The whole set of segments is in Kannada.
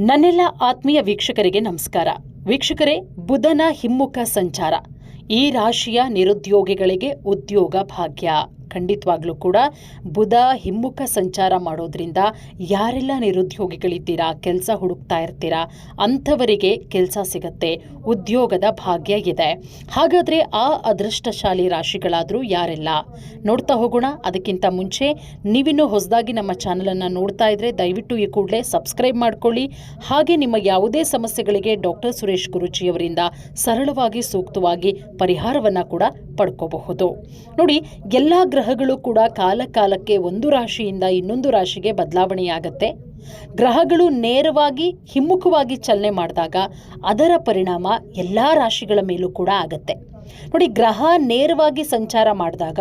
ನನ್ನೆಲ್ಲ ಆತ್ಮೀಯ ವೀಕ್ಷಕರಿಗೆ ನಮಸ್ಕಾರ. ವೀಕ್ಷಕರೇ ಬುಧನ ಹಿಮ್ಮುಖ ಸಂಚಾರ. ಈ ರಾಶಿಯ ನಿರುದ್ಯೋಗಿಗಳಿಗೆ ಉದ್ಯೋಗ ಭಾಗ್ಯ. ಖಂಡಿತವಾಗ್ಲೂ ಕೂಡ ಬುಧ ಹಿಮ್ಮುಖ ಸಂಚಾರ ಮಾಡೋದ್ರಿಂದ ಯಾರೆಲ್ಲ ನಿರುದ್ಯೋಗಿಗಳಿದ್ದೀರಾ, ಕೆಲಸ ಹುಡುಕ್ತಾ ಇರ್ತೀರಾ, ಅಂಥವರಿಗೆ ಕೆಲಸ ಸಿಗತ್ತೆ, ಉದ್ಯೋಗದ ಭಾಗ್ಯ ಇದೆ. ಹಾಗಾದರೆ ಆ ಅದೃಷ್ಟಶಾಲಿ ರಾಶಿಗಳಾದರೂ ಯಾರೆಲ್ಲ? ನೋಡ್ತಾ ಹೋಗೋಣ. ಅದಕ್ಕಿಂತ ಮುಂಚೆ ನೀವಿನ್ನೂ ಹೊಸದಾಗಿ ನಮ್ಮ ಚಾನಲನ್ನು ನೋಡ್ತಾ ಇದ್ರೆ ದಯವಿಟ್ಟು ಈ ಕೂಡಲೇ ಸಬ್ಸ್ಕ್ರೈಬ್ ಮಾಡ್ಕೊಳ್ಳಿ. ಹಾಗೆ ನಿಮ್ಮ ಯಾವುದೇ ಸಮಸ್ಯೆಗಳಿಗೆ ಡಾಕ್ಟರ್ ಸುರೇಶ್ ಗುರುಜಿಯವರಿಂದ ಸರಳವಾಗಿ ಸೂಕ್ತವಾಗಿ ಪರಿಹಾರವನ್ನು ಕೂಡ ಪಡ್ಕೋಬಹುದು. ನೋಡಿ, ಎಲ್ಲ ಗ್ರಹಗಳು ಕೂಡ ಕಾಲಕಾಲಕ್ಕೆ ಒಂದು ರಾಶಿಯಿಂದ ಇನ್ನೊಂದು ರಾಶಿಗೆ ಬದಲಾವಣೆಯಾಗತ್ತೆ. ಗ್ರಹಗಳು ನೇರವಾಗಿ ಹಿಮ್ಮುಖವಾಗಿ ಚಲನೆ ಮಾಡಿದಾಗ ಅದರ ಪರಿಣಾಮ ಎಲ್ಲ ರಾಶಿಗಳ ಮೇಲೂ ಕೂಡ ಆಗತ್ತೆ. ನೋಡಿ, ಗ್ರಹ ನೇರವಾಗಿ ಸಂಚಾರ ಮಾಡಿದಾಗ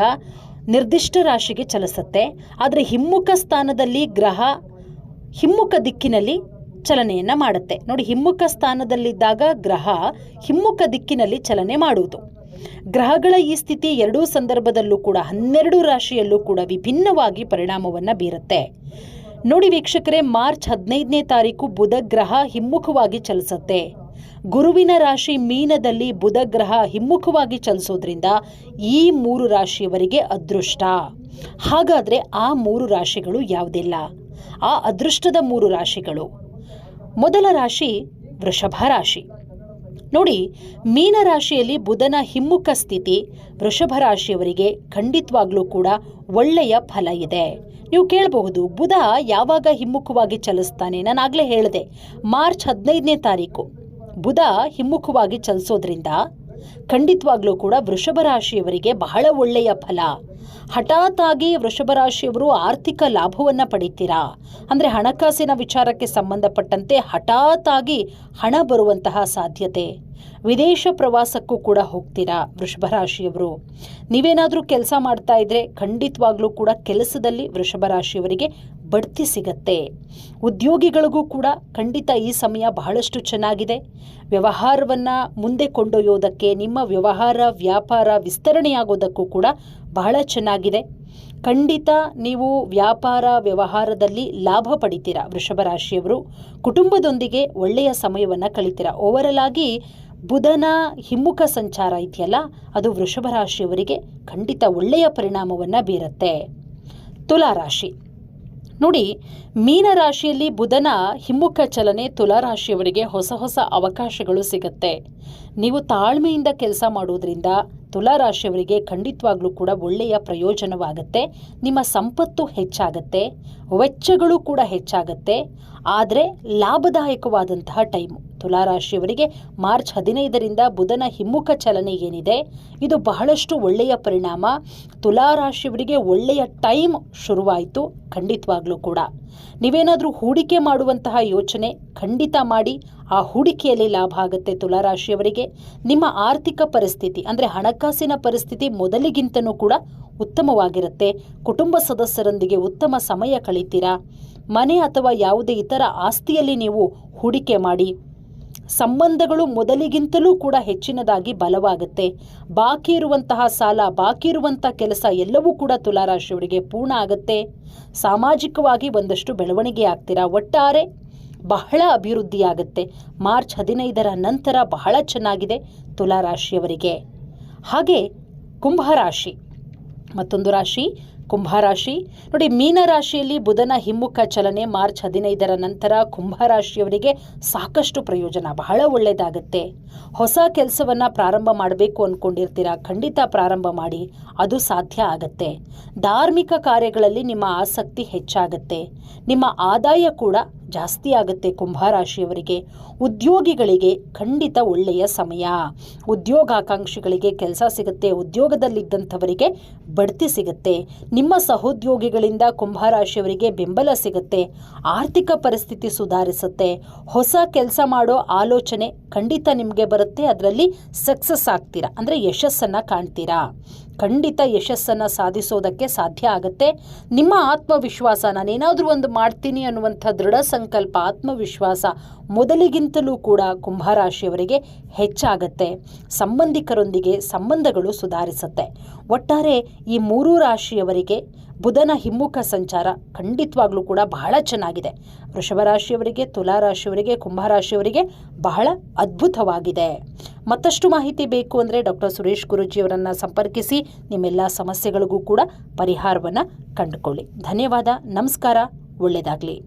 ನಿರ್ದಿಷ್ಟ ರಾಶಿಗೆ ಚಲಿಸುತ್ತೆ, ಆದರೆ ಹಿಮ್ಮುಖ ಸ್ಥಾನದಲ್ಲಿ ಗ್ರಹ ಹಿಮ್ಮುಖ ದಿಕ್ಕಿನಲ್ಲಿ ಚಲನೆಯನ್ನು ಮಾಡುತ್ತೆ. ನೋಡಿ, ಹಿಮ್ಮುಖ ಸ್ಥಾನದಲ್ಲಿದ್ದಾಗ ಗ್ರಹ ಹಿಮ್ಮುಖ ದಿಕ್ಕಿನಲ್ಲಿ ಚಲನೆ ಮಾಡುವುದು. ಗ್ರಹಗಳ ಈ ಸ್ಥಿತಿ ಎರಡೂ ಸಂದರ್ಭದಲ್ಲೂ ಕೂಡ ಹನ್ನೆರಡು ರಾಶಿಯಲ್ಲೂ ಕೂಡ ವಿಭಿನ್ನವಾಗಿ ಪರಿಣಾಮವನ್ನು ಬೀರುತ್ತೆ. ನೋಡಿ ವೀಕ್ಷಕರೇ, ಮಾರ್ಚ್ ಹದಿನೈದನೇ ತಾರೀಕು ಬುಧ ಗ್ರಹ ಹಿಮ್ಮುಖವಾಗಿ ಚಲಿಸುತ್ತೆ. ಗುರುವಿನ ರಾಶಿ ಮೀನದಲ್ಲಿ ಬುಧ ಗ್ರಹ ಹಿಮ್ಮುಖವಾಗಿ ಚಲಿಸೋದ್ರಿಂದ ಈ ಮೂರು ರಾಶಿಯವರಿಗೆ ಅದೃಷ್ಟ. ಹಾಗಾದರೆ ಆ ಮೂರು ರಾಶಿಗಳು ಯಾವುದಿಲ್ಲ? ಆ ಅದೃಷ್ಟದ ಮೂರು ರಾಶಿಗಳು. ಮೊದಲ ರಾಶಿ ವೃಷಭ ರಾಶಿ. ನೋಡಿ ಮೀನ ರಾಶಿಯಲ್ಲಿ ಬುಧನ ಹಿಮ್ಮುಖ ಸ್ಥಿತಿ, ವೃಷಭ ರಾಶಿಯವರಿಗೆ ಖಂಡಿತವಾಗ್ಲೂ ಕೂಡ ಒಳ್ಳೆಯ ಫಲ ಇದೆ. ನೀವು ಕೇಳಬಹುದು, ಬುಧ ಯಾವಾಗ ಹಿಮ್ಮುಖವಾಗಿ ಚಲಿಸ್ತಾನೆ? ನಾನು ಆಗಲೇ ಹೇಳಿದೆ, ಮಾರ್ಚ್ ಹದಿನೈದನೇ ತಾರೀಕು. ಬುಧ ಹಿಮ್ಮುಖವಾಗಿ ಚಲಿಸೋದ್ರಿಂದ ಖಂಡಿತವಾಗ್ಲೂ ಕೂಡ ವೃಷಭ ರಾಶಿಯವರಿಗೆ ಬಹಳ ಒಳ್ಳೆಯ ಫಲ. ಹಠಾತ್ ವೃಷಭ ರಾಶಿಯವರು ಆರ್ಥಿಕ ಲಾಭವನ್ನು ಪಡಿತೀರಾ? ಅಂದರೆ ಹಣಕಾಸಿನ ವಿಚಾರಕ್ಕೆ ಸಂಬಂಧಪಟ್ಟಂತೆ ಹಠಾತ್ ಹಣ ಬರುವಂತಹ ಸಾಧ್ಯತೆ. ವಿದೇಶ ಪ್ರವಾಸಕ್ಕೂ ಕೂಡ ಹೋಗ್ತೀರಾ ವೃಷಭ ರಾಶಿಯವರು? ನೀವೇನಾದರೂ ಕೆಲಸ ಮಾಡ್ತಾ ಇದ್ರೆ ಖಂಡಿತವಾಗ್ಲೂ ಕೂಡ ಕೆಲಸದಲ್ಲಿ ವೃಷಭ ರಾಶಿಯವರಿಗೆ ಬಡ್ತಿ ಸಿಗತ್ತೆ. ಉದ್ಯೋಗಿಗಳಿಗೂ ಕೂಡ ಖಂಡಿತ ಈ ಸಮಯ ಬಹಳಷ್ಟು ಚೆನ್ನಾಗಿದೆ. ವ್ಯವಹಾರವನ್ನು ಮುಂದೆ ಕೊಂಡೊಯ್ಯೋದಕ್ಕೆ, ನಿಮ್ಮ ವ್ಯವಹಾರ, ವ್ಯಾಪಾರ ವಿಸ್ತರಣೆಯಾಗೋದಕ್ಕೂ ಕೂಡ ಬಹಳ ಚೆನ್ನಾಗಿದೆ. ಖಂಡಿತ ನೀವು ವ್ಯಾಪಾರ, ವ್ಯವಹಾರದಲ್ಲಿ ಲಾಭ ಪಡಿತೀರಾ ವೃಷಭ ರಾಶಿಯವರು? ಕುಟುಂಬದೊಂದಿಗೆ ಒಳ್ಳೆಯ ಸಮಯವನ್ನು ಕಳಿತೀರಾ? ಓವರಲ್ ಆಗಿ ಬುಧನ ಹಿಮ್ಮುಖ ಸಂಚಾರ ಇದೆಯಲ್ಲ ಅದು ವೃಷಭ ರಾಶಿಯವರಿಗೆ ಖಂಡಿತ ಒಳ್ಳೆಯ ಪರಿಣಾಮವನ್ನು ಬೀರುತ್ತೆ. ತುಲಾ ರಾಶಿ. ನೋಡಿ, ಮೀನ ರಾಶಿಯಲ್ಲಿ ಬುಧನ ಹಿಮ್ಮುಖ ಚಲನೆ ತುಲಾರಾಶಿಯವರಿಗೆ ಹೊಸ ಹೊಸ ಅವಕಾಶಗಳು ಸಿಗುತ್ತೆ. ನೀವು ತಾಳ್ಮೆಯಿಂದ ಕೆಲಸ ಮಾಡೋದ್ರಿಂದ ತುಲಾ ರಾಶಿಯವರಿಗೆ ಖಂಡಿತವಾಗ್ಲೂ ಕೂಡ ಒಳ್ಳೆಯ ಪ್ರಯೋಜನವಾಗುತ್ತೆ, ನಿಮ್ಮ ಸಂಪತ್ತು ಹೆಚ್ಚಾಗತ್ತೆ, ವೆಚ್ಚಗಳು ಕೂಡ ಹೆಚ್ಚಾಗತ್ತೆ, ಆದರೆ ಲಾಭದಾಯಕವಾದಂತಹ ಟೈಮು. ತುಲಾ ರಾಶಿಯವರಿಗೆ ಮಾರ್ಚ್ ಹದಿನೈದರಿಂದ ಬುಧನ ಹಿಮ್ಮುಖ ಚಲನೆ ಏನಿದೆ? ಇದು ಬಹಳಷ್ಟು ಒಳ್ಳೆಯ ಪರಿಣಾಮ. ತುಲಾ ರಾಶಿಯವರಿಗೆ ಒಳ್ಳೆಯ ಟೈಮ್ ಶುರುವಾಯಿತು, ಖಂಡಿತವಾಗ್ಲೂ ಕೂಡ. ನೀವೇನಾದರೂ ಹೂಡಿಕೆ ಮಾಡುವಂತಹ ಯೋಚನೆ ಖಂಡಿತ ಮಾಡಿ. ಆ ಹೂಡಿಕೆಯಲ್ಲಿ ಲಾಭ ಆಗುತ್ತೆ ತುಲಾ ರಾಶಿಯವರಿಗೆ ನಿಮ್ಮ ಆರ್ಥಿಕ ಪರಿಸ್ಥಿತಿ, ಅಂದರೆ ಹಣಕಾಸಿನ ಪರಿಸ್ಥಿತಿ ಮೊದಲಿಗಿಂತನೂ ಕೂಡ ಉತ್ತಮವಾಗಿರುತ್ತೆ. ಕುಟುಂಬ ಸದಸ್ಯರೊಂದಿಗೆ ಉತ್ತಮ ಸಮಯ ಕಳೀತೀರಾ? ಮನೆ ಅಥವಾ ಯಾವುದೇ ಇತರ ಆಸ್ತಿಯಲ್ಲಿ ನೀವು ಹೂಡಿಕೆ ಮಾಡಿ. ಸಂಬಂಧಗಳು ಮೊದಲಿಗಿಂತಲೂ ಕೂಡ ಹೆಚ್ಚಿನದಾಗಿ ಬಲವಾಗುತ್ತೆ. ಬಾಕಿ ಇರುವಂತಹ ಸಾಲ, ಬಾಕಿ ಇರುವಂಥ ಕೆಲಸ ಎಲ್ಲವೂ ಕೂಡ ತುಲಾರಾಶಿಯವರಿಗೆ ಪೂರ್ಣ ಆಗುತ್ತೆ. ಸಾಮಾಜಿಕವಾಗಿ ಒಂದಷ್ಟು ಬೆಳವಣಿಗೆ ಆಗ್ತೀರಾ? ಒಟ್ಟಾರೆ ಬಹಳ ಅಭಿವೃದ್ಧಿಯಾಗುತ್ತೆ ಮಾರ್ಚ್ ಹದಿನೈದರ ನಂತರ ಬಹಳ ಚೆನ್ನಾಗಿದೆ ತುಲಾರಾಶಿಯವರಿಗೆ. ಹಾಗೆ ಕುಂಭರಾಶಿ ಮತ್ತೊಂದು ರಾಶಿ ಕುಂಭರಾಶಿ. ನೋಡಿ ಮೀನ ರಾಶಿಯಲ್ಲಿ ಬುಧನ ಹಿಮ್ಮುಖ ಚಲನೆ ಮಾರ್ಚ್ ಹದಿನೈದರ ನಂತರ ಕುಂಭರಾಶಿಯವರಿಗೆ ಸಾಕಷ್ಟು ಪ್ರಯೋಜನ, ಬಹಳ ಒಳ್ಳೆಯದಾಗುತ್ತೆ. ಹೊಸ ಕೆಲಸವನ್ನು ಪ್ರಾರಂಭ ಮಾಡಬೇಕು ಅಂದ್ಕೊಂಡಿರ್ತೀರಾ ಖಂಡಿತ ಪ್ರಾರಂಭ ಮಾಡಿ, ಅದು ಸಾಧ್ಯ ಆಗತ್ತೆ. ಧಾರ್ಮಿಕ ಕಾರ್ಯಗಳಲ್ಲಿ ನಿಮ್ಮ ಆಸಕ್ತಿ ಹೆಚ್ಚಾಗುತ್ತೆ. ನಿಮ್ಮ ಆದಾಯ ಕೂಡ ಜಾಸ್ತಿ ಆಗುತ್ತೆ ಕುಂಭರಾಶಿಯವರಿಗೆ. ಉದ್ಯೋಗಿಗಳಿಗೆ ಖಂಡಿತ ಒಳ್ಳೆಯ ಸಮಯ. ಉದ್ಯೋಗಾಕಾಂಕ್ಷಿಗಳಿಗೆ ಕೆಲಸ ಸಿಗುತ್ತೆ, ಉದ್ಯೋಗದಲ್ಲಿದ್ದಂಥವರಿಗೆ ಬಡ್ತಿ ಸಿಗುತ್ತೆ. ನಿಮ್ಮ ಸಹೋದ್ಯೋಗಿಗಳಿಂದ ಕುಂಭರಾಶಿಯವರಿಗೆ ಬೆಂಬಲ ಸಿಗುತ್ತೆ. ಆರ್ಥಿಕ ಪರಿಸ್ಥಿತಿ ಸುಧಾರಿಸುತ್ತೆ. ಹೊಸ ಕೆಲಸ ಮಾಡೋ ಆಲೋಚನೆ ಖಂಡಿತ ನಿಮಗೆ ಬರುತ್ತೆ, ಅದರಲ್ಲಿ ಸಕ್ಸಸ್ ಆಗ್ತೀರಾ? ಅಂದರೆ ಯಶಸ್ಸನ್ನು ಕಾಣ್ತೀರಾ? ಖಂಡಿತ ಯಶಸ್ಸನ್ನು ಸಾಧಿಸೋದಕ್ಕೆ ಸಾಧ್ಯ ಆಗುತ್ತೆ. ನಿಮ್ಮ ಆತ್ಮವಿಶ್ವಾಸ, ನಾನೇನಾದರೂ ಒಂದು ಮಾಡ್ತೀನಿ ಅನ್ನುವಂಥ ದೃಢ ಸಂಕಲ್ಪ, ಆತ್ಮವಿಶ್ವಾಸ ಮೊದಲಿಗಿಂತಲೂ ಕೂಡ ಕುಂಭರಾಶಿಯವರಿಗೆ ಹೆಚ್ಚಾಗತ್ತೆ. ಸಂಬಂಧಿಕರೊಂದಿಗೆ ಸಂಬಂಧಗಳು ಸುಧಾರಿಸುತ್ತೆ. ಒಟ್ಟಾರೆ ಈ ಮೂರೂ ರಾಶಿಯವರಿಗೆ ಬುಧನ ಹಿಮ್ಮುಖ ಸಂಚಾರ ಖಂಡಿತವಾಗ್ಲೂ ಕೂಡ ಬಹಳ ಚೆನ್ನಾಗಿದೆ. ವೃಷಭ ರಾಶಿಯವರಿಗೆ ತುಲಾ ರಾಶಿಯವರಿಗೆ ಕುಂಭರಾಶಿಯವರಿಗೆ ಬಹಳ ಅದ್ಭುತವಾಗಿದೆ. ಮತ್ತಷ್ಟು ಮಾಹಿತಿ ಬೇಕು ಅಂದರೆ ಡಾಕ್ಟರ್ ಸುರೇಶ್ ಗುರುಜಿಯವರನ್ನು ಸಂಪರ್ಕಿಸಿ. ನಿಮ್ಮೆಲ್ಲ ಸಮಸ್ಯೆಗಳಿಗೂ ಕೂಡ ಪರಿಹಾರವನ್ನು ಕಂಡುಕೊಳ್ಳಿ. ಧನ್ಯವಾದ, ನಮಸ್ಕಾರ ಒಳ್ಳೆಯದಾಗಲಿ